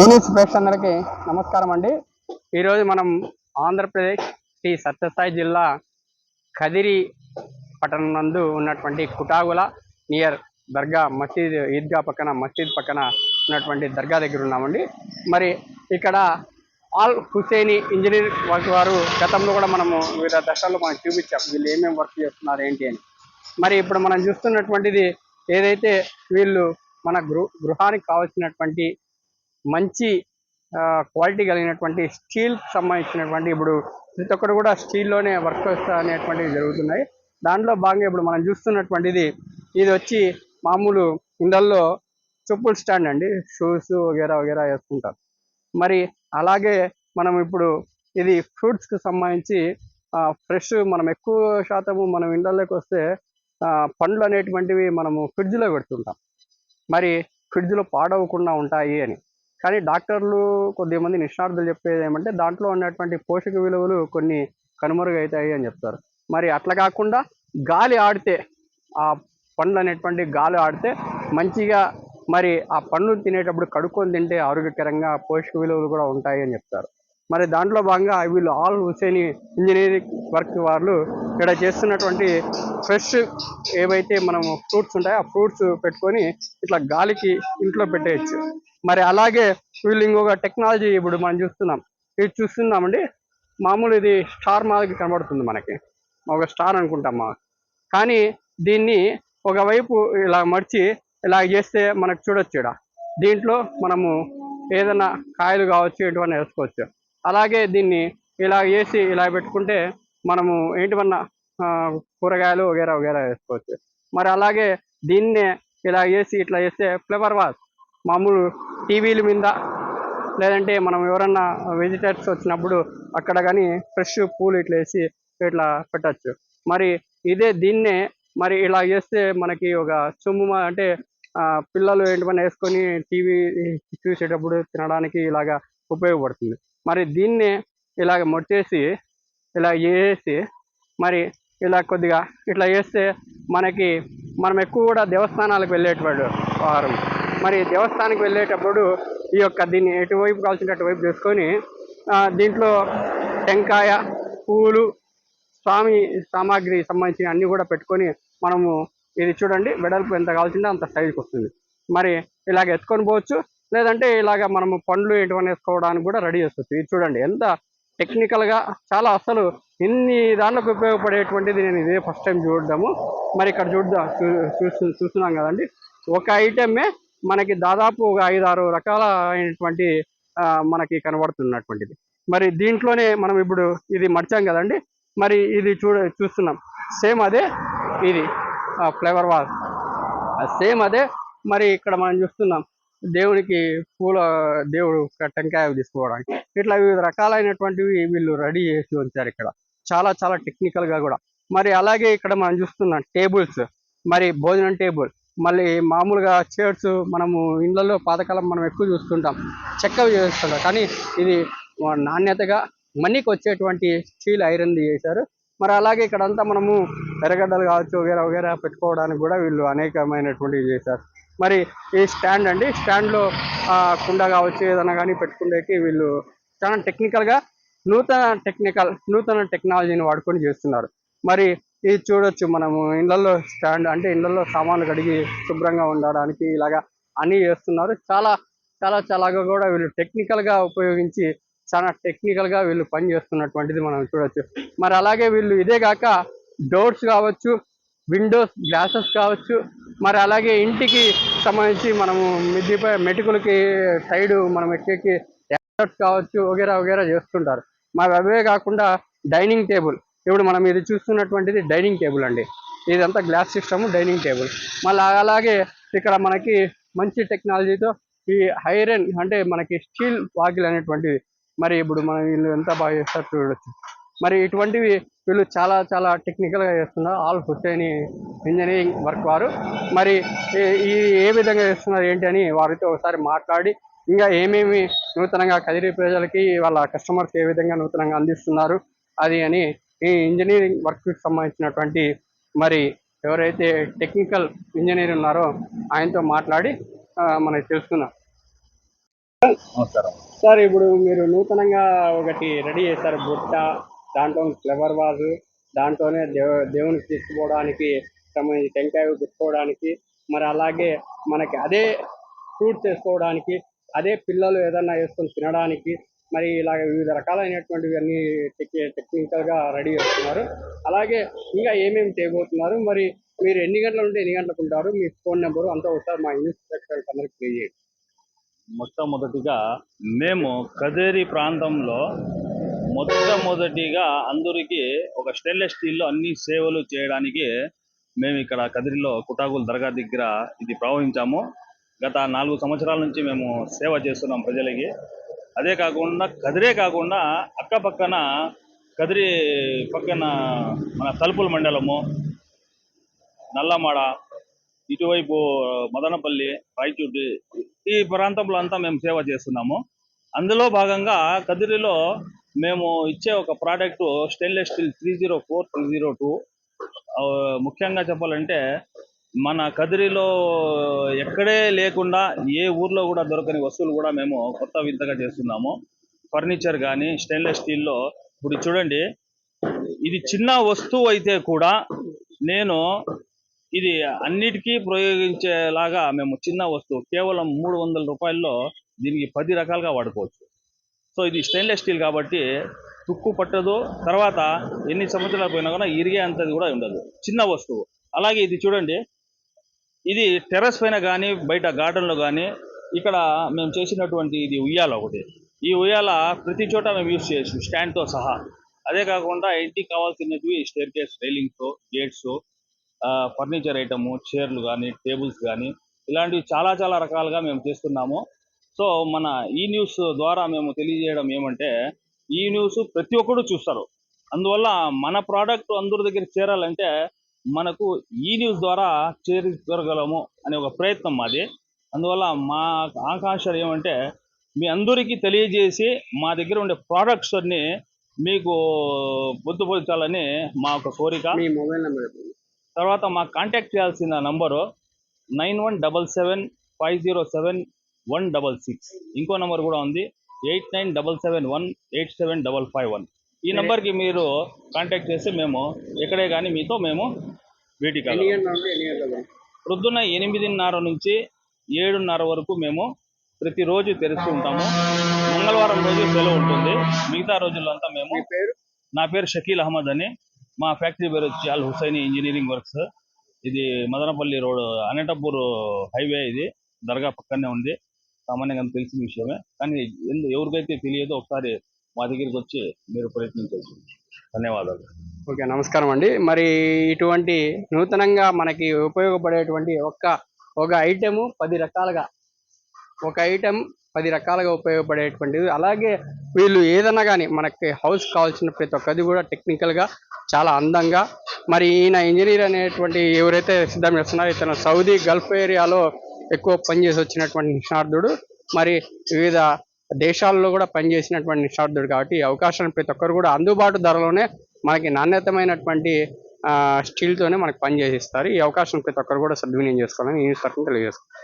ఏనిస్ ప్రేక్షకులందరికీ నమస్కారం అండి. ఈరోజు మనం ఆంధ్రప్రదేశ్ శ్రీ సత్యసాయి జిల్లా కదిరి పట్టణం నందు ఉన్నటువంటి కుటాగుల నియర్ దర్గా మసీద్ ఈద్గా పక్కన మసీద్ పక్కన ఉన్నటువంటి దర్గా దగ్గర ఉన్నామండి. మరి ఇక్కడ ఆల్ హుసేని ఇంజనీర్ వర్క్ వారు గతంలో కూడా మనము వివిధ దశల్లో మనం చూపించాం. వీళ్ళు ఏమేమి వర్క్ చేస్తున్నారు ఏంటి అని. మరి ఇప్పుడు మనం చూస్తున్నటువంటిది ఏదైతే వీళ్ళు మన గృహ గృహానికి కావాల్సినటువంటి మంచి క్వాలిటీ కలిగినటువంటి స్టీల్ సంబంధించినటువంటి ఇప్పుడు ప్రతి ఒక్కరు కూడా స్టీల్లోనే వర్క్ అనేటువంటివి జరుగుతున్నాయి. దాంట్లో భాగంగా ఇప్పుడు మనం చూస్తున్నటువంటిది ఇది వచ్చి మామూలు ఇండల్లో చెప్పుల స్టాండ్ అండి. షూస్ వగేరా వగేరా వేసుకుంటారు మరి అలాగే మనం ఇప్పుడు ఇది ఫ్రూట్స్కి సంబంధించి ఫ్రెష్ మనం ఎక్కువ శాతము మనం ఇండల్లోకి వస్తే ఆ, పండ్లు అనేటువంటివి మనము ఫ్రిడ్జ్లో పెడుతుంటాం. మరి ఫ్రిడ్జ్లో పాడవకుండా ఉంటాయి అని. కానీ డాక్టర్లు కొద్దిమంది నిష్ణార్థులు చెప్పేది ఏమంటే దాంట్లో ఉన్నటువంటి పోషక విలువలు కొన్ని కనుమరుగవుతాయి అని చెప్తారు. మరి అట్లా కాకుండా గాలి ఆడితే ఆ పండ్లు అనేటువంటి గాలి ఆడితే మంచిగా మరి ఆ పండ్లు తినేటప్పుడు కడుక్కొని తింటే ఆరోగ్యకరంగా పోషక విలువలు కూడా ఉంటాయి అని చెప్తారు. మరి దాంట్లో భాగంగా వీళ్ళు ఆల్ హుసేని ఇంజనీరింగ్ వర్క్ వాళ్ళు ఇక్కడ చేస్తున్నటువంటి ఫ్రెష్ ఏవైతే మనం ఫ్రూట్స్ ఉంటాయో ఆ ఫ్రూట్స్ పెట్టుకొని ఇట్లా గాలికి ఇంట్లో పెట్టేయచ్చు. మరి అలాగే వీళ్ళు ఇంకొక టెక్నాలజీ ఇప్పుడు మనం చూస్తున్నాం. ఇది చూస్తున్నామండి మామూలు ఇది స్టార్ మాదిరి కనబడుతుంది మనకి. ఒక స్టార్ అనుకుంటామా? కానీ దీన్ని ఒకవైపు ఇలా మడిచి ఇలా చేస్తే మనకు చూడొచ్చు ఇక్కడ. దీంట్లో మనము ఏదైనా కాయలు కావచ్చు ఎటువంటి వేసుకోవచ్చు. అలాగే దీన్ని ఇలా వేసి ఇలా పెట్టుకుంటే మనము ఏంటివన్నా ఆ, కూరగాయలు వగేరా వగేరా వేసుకోవచ్చు. మరి అలాగే దీన్నే ఇలా వేసి ఇట్లా వేస్తే ఫ్లేవర్ వాస్ మామూలు టీవీల మీద లేదంటే మనం ఎవరన్నా విజిటర్స్ వచ్చినప్పుడు అక్కడ కానీ ఫ్రెష్ పూలు ఇట్లా వేసి ఇట్లా పెట్టచ్చు. మరి ఇదే దీన్నే మరి ఇలా చేస్తే మనకి ఒక సొమ్ము అంటే ఆ, పిల్లలు ఏంటన్నా వేసుకొని టీవీ చూసేటప్పుడు తినడానికి ఇలాగా ఉపయోగపడుతుంది. మరి దీన్నే ఇలాగ మొట్టేసి ఇలా వేసి మరి ఇలా కొద్దిగా ఇట్లా వేస్తే మనకి మనం ఎక్కువ కూడా దేవస్థానాలకు వెళ్ళేటప్పుడు వారం. మరి దేవస్థానానికి వెళ్ళేటప్పుడు ఈ యొక్క దీన్ని ఎటువైపు కావాల్సిన అటువైపు చేసుకొని దీంట్లో టెంకాయ పూలు స్వామి సామాగ్రి సంబంధించిన అన్నీ కూడా పెట్టుకొని మనము ఇది చూడండి వెడల్పు ఎంత కావాల్సిందో అంత సైజుకి వస్తుంది మరి ఇలాగ ఎత్తుకొని పోవచ్చు. లేదంటే ఇలాగ మనము పండ్లు ఏంటివన్నీ వేసుకోవడానికి కూడా రెడీ చేసుకోవచ్చు ఇది చూడండి ఎంత టెక్నికల్గా చాలా అసలు ఇన్ని దాంట్లోకి ఉపయోగపడేటువంటిది నేను ఇదే ఫస్ట్ టైం చూడడము. మరి ఇక్కడ చూద్దాం చూస్తు చూస్తున్నాం కదండి. ఒక ఐటమే మనకి దాదాపు ఒక ఐదు ఆరు రకాల అయినటువంటి మనకి కనబడుతున్నటువంటిది. మరి దీంట్లోనే మనం ఇప్పుడు ఇది మర్చాం కదండి. మరి ఇది చూడ చూస్తున్నాం. సేమ్ అదే ఇది ఫ్లేవర్ వాల్. సేమ్ అదే. మరి ఇక్కడ మనం చూస్తున్నాం. దేవుడికి పూల దేవుడు టెంకాయ తీసుకోవడానికి ఇట్లా వివిధ రకాలైనటువంటివి వీళ్ళు రెడీ చేసి ఉంచారు ఇక్కడ. చాలా చాలా టెక్నికల్గా కూడా. మరి అలాగే ఇక్కడ మనం చూస్తున్నాం టేబుల్స్ మరి భోజనం టేబుల్ మళ్ళీ మామూలుగా చైర్స్ మనము ఇండ్లలో పాతకాలం మనం ఎక్కువ చూస్తుంటాం. చెక్కవి చేస్తుంటాం. కానీ ఇది నాణ్యతగా మనీకి వచ్చేటువంటి స్టీల్ ఐరన్ చేశారు. మరి అలాగే ఇక్కడంతా మనము ఎర్రగడ్డలు కావచ్చు వగేరా వగేరా పెట్టుకోవడానికి కూడా వీళ్ళు అనేకమైనటువంటివి చేశారు. మరి ఈ స్టాండ్ అండి. స్టాండ్లో కుండ కావచ్చు ఏదైనా కానీ పెట్టుకునేకి వీళ్ళు చాలా టెక్నికల్గా నూతన టెక్నికల్ నూతన టెక్నాలజీని వాడుకొని చేస్తున్నారు. మరి ఇది చూడొచ్చు మనము ఇళ్ళల్లో స్టాండ్ అంటే ఇళ్ళల్లో సామాన్లు కడిగి శుభ్రంగా ఉండడానికి ఇలాగా అన్నీ చేస్తున్నారు. చాలా చాలా చాలాగా కూడా వీళ్ళు టెక్నికల్గా ఉపయోగించి చాలా టెక్నికల్గా వీళ్ళు పని చేస్తున్నటువంటిది మనం చూడొచ్చు. మరి అలాగే వీళ్ళు ఇదే కాక డోర్స్ కావచ్చు విండోస్ గ్లాసెస్ కావచ్చు మరి అలాగే ఇంటికి సంబంధించి మనము మిద్దిపై మెటుకులకి సైడ్ మనం ఎక్కేకి ల్యాప్టాప్స్ కావచ్చు వగేరా వగేరా చేస్తుంటారు. మా అవే కాకుండా డైనింగ్ టేబుల్. ఇప్పుడు మనం ఇది చూస్తున్నటువంటిది డైనింగ్ టేబుల్ అండి. ఇదంతా గ్లాస్ సిస్టమ్ డైనింగ్ టేబుల్. మళ్ళీ అలాగే ఇక్కడ మనకి మంచి టెక్నాలజీతో ఈ ఐరన్ అంటే మనకి స్టీల్ వాకిల్ అనేటువంటిది మరి ఇప్పుడు మనం వీళ్ళు ఎంత బాగా చేస్తారు చూడొచ్చు. మరి ఇటువంటివి వీళ్ళు చాలా చాలా టెక్నికల్గా చేస్తున్నారు. ఆల్ హుసేని ఇంజనీరింగ్ వర్క్ వారు. మరి ఈ- ఏ విధంగా చేస్తున్నారు ఏంటి అని వారితో ఒకసారి మాట్లాడి ఇంకా ఏమేమి నూతనంగా కదిరి ప్రజలకి వాళ్ళ కస్టమర్స్ ఏ విధంగా నూతనంగా అందిస్తున్నారు అది అని ఈ ఇంజనీరింగ్ వర్క్కి సంబంధించినటువంటి మరి ఎవరైతే టెక్నికల్ ఇంజనీర్ ఉన్నారో ఆయనతో మాట్లాడి మనకి తెలుసుకుందాం. నమస్కారం. సార్ ఇప్పుడు మీరు నూతనంగా ఒకటి రెడీ చేశారు బుట్ట. దాంట్లో ఫ్లవర్ వాజు దాంట్లోనే దేవ దేవునికి తీసుకుపోవడానికి సంబంధించి టెంకాయ గుచ్చుకోవడానికి మరి అలాగే మనకి అదే ఫ్రూట్స్ వేసుకోవడానికి అదే పిల్లలు ఏదన్నా వేసుకొని తినడానికి మరి ఇలాగ వివిధ రకాలైనటువంటివి అన్ని టెక్ టెక్నికల్గా రెడీ చేస్తున్నారు. అలాగే ఇంకా ఏమేమి చేయబోతున్నారు మరి మీరు ఎన్ని గంటల నుండి ఎన్ని గంటలకు ఉంటారు మీ ఫోన్ నెంబరు అంతా ఒకసారి మా ఇంగ్లీష్ అందరికి తెలియజేయండి. మొట్టమొదటిగా మేము కదేరి ప్రాంతంలో మొట్టమొదటిగా అందరికి ఒక స్టెయిన్లెస్ స్టీల్లో అన్ని సేవలు చేయడానికి మేము ఇక్కడ కదిరిలో కుటాగుల్ దర్గా దగ్గర ఇది ప్రవహించాము. గత నాలుగు సంవత్సరాల నుంచి మేము సేవ చేస్తున్నాం ప్రజలకి. అదే కాకుండా కదిరే కాకుండా అక్కపక్కన కదిరి పక్కన మన తలుపుల మండలము నల్లమాడ ఇటువైపు మదనపల్లి రాయచూటి ఈ ప్రాంతంలో అంతా మేము సేవ చేస్తున్నాము. అందులో భాగంగా కదిరిలో మేము ఇచ్చే ఒక product stainless steel three zero four three zero two ముఖ్యంగా చెప్పాలంటే మన కదిరిలో ఎక్కడే లేకుండా ఏ ఊర్లో కూడా దొరకని వస్తువులు కూడా మేము కొత్త వింతగా చేస్తున్నాము. ఫర్నిచర్ కానీ స్టెయిన్లెస్ స్టీల్లో ఇప్పుడు చూడండి ఇది చిన్న వస్తువు అయితే కూడా నేను ఇది అన్నిటికీ ప్రయోగించేలాగా మేము చిన్న వస్తువు కేవలం మూడు వందల రూపాయల్లో దీనికి పది రకాలుగా వాడుకోవచ్చు. సో ఇది స్టెయిన్లెస్ స్టీల్ కాబట్టి తుక్కు పట్టదు. తర్వాత ఎన్ని సంవత్సరాలు పోయినా కూడా ఇరిగే అంతది కూడా ఉండదు. చిన్న వస్తువు. అలాగే ఇది చూడండి. ఇది టెర్రస్ పైన కానీ బయట గార్డెన్లో కానీ ఇక్కడ మేము చేసినటువంటి ఇది ఉయ్యాల ఒకటి. ఈ ఉయ్యాల ప్రతి చోట మేము యూస్ చేయొచ్చు స్టాండ్తో సహా. అదే కాకుండా ఇంటికి కావాల్సినవి stair case railings gates furniture item చైర్లు కానీ టేబుల్స్ కానీ ఇలాంటివి చాలా చాలా రకాలుగా మేము చేస్తున్నాము. సో మన ఈ న్యూస్ ద్వారా మేము తెలియజేయడం ఏమంటే ఈ న్యూస్ ప్రతి ఒక్కరు చూస్తారు. అందువల్ల మన ప్రోడక్ట్ అందరి దగ్గర చేరాలంటే మనకు ఈ న్యూస్ ద్వారా చేరుకోగలము అనే ఒక ప్రయత్నం మాది. అందువల్ల మా ఆకాంక్ష ఏమంటే మీ అందరికీ తెలియజేసి మా దగ్గర ఉండే ప్రోడక్ట్స్ అన్ని మీకు పొందుపరచాలని మా ఒక కోరిక. మీ మొబైల్ నెంబర్ తర్వాత మాకు కాంటాక్ట్ చేయాల్సిన number nine one double seven five zero seven one double six ఇంకో నెంబర్ కూడా ఉంది. Eight nine double seven one eight seven double five one ఈ నెంబర్కి మీరు కాంటాక్ట్ చేస్తే మేము ఎక్కడే కానీ మీతో మేము భేటీ ప్రొద్దున ఎనిమిదిన్నర నుంచి ఏడున్నర వరకు మేము ప్రతిరోజు తెరుస్తూ ఉంటాము. మంగళవారం రోజు సెలవు ఉంటుంది. మిగతా రోజుల్లో అంతా మేము నా పేరు షకీల్ అహ్మద్ అని. మా ఫ్యాక్టరీ పేరు వచ్చి అల్ హుసైని ఇంజనీరింగ్ వర్క్స్. ఇది మదనపల్లి రోడ్ అనంతపూర్ హైవే ఇది. దర్గా పక్కనే ఉంది. సామాన్యంగా తెలిసిన విషయమే. కానీ ఎందు ఎవరికైతే తెలియదో ఒకసారి మా దగ్గరికి వచ్చి మీరు ప్రయత్నించవచ్చు. ధన్యవాదాలు. ఓకే నమస్కారం అండి. మరి ఇటువంటి నూతనంగా మనకి ఉపయోగపడేటువంటి ఒక్క ఒక ఐటెము పది రకాలుగా ఒక ఐటెం పది రకాలుగా ఉపయోగపడేటువంటిది. అలాగే వీళ్ళు ఏదన్నా కానీ మనకి హౌస్ కావాల్సిన ప్రతి ఒక్కది కూడా టెక్నికల్గా చాలా అందంగా మరి ఈయన ఇంజనీర్ అనేటువంటి ఎవరైతే సిద్ధం చేస్తున్నారో ఇతను సౌదీ గల్ఫ్ ఏరియాలో ఎక్కువ పనిచేసి వచ్చినటువంటి నిష్ణార్థుడు. మరి వివిధ దేశాల్లో కూడా పనిచేసినటువంటి నిష్ణార్థుడు కాబట్టి ఈ అవకాశాన్ని ప్రతి ఒక్కరు కూడా అందుబాటు ధరలోనే మనకి నాణ్యతమైనటువంటి ఆ, స్టీల్తోనే మనకి పనిచేసిస్తారు ఈ అవకాశం ప్రతి ఒక్కరు కూడా సద్వినియోగం చేసుకోవాలని నేను తరఫున తెలియజేస్తాను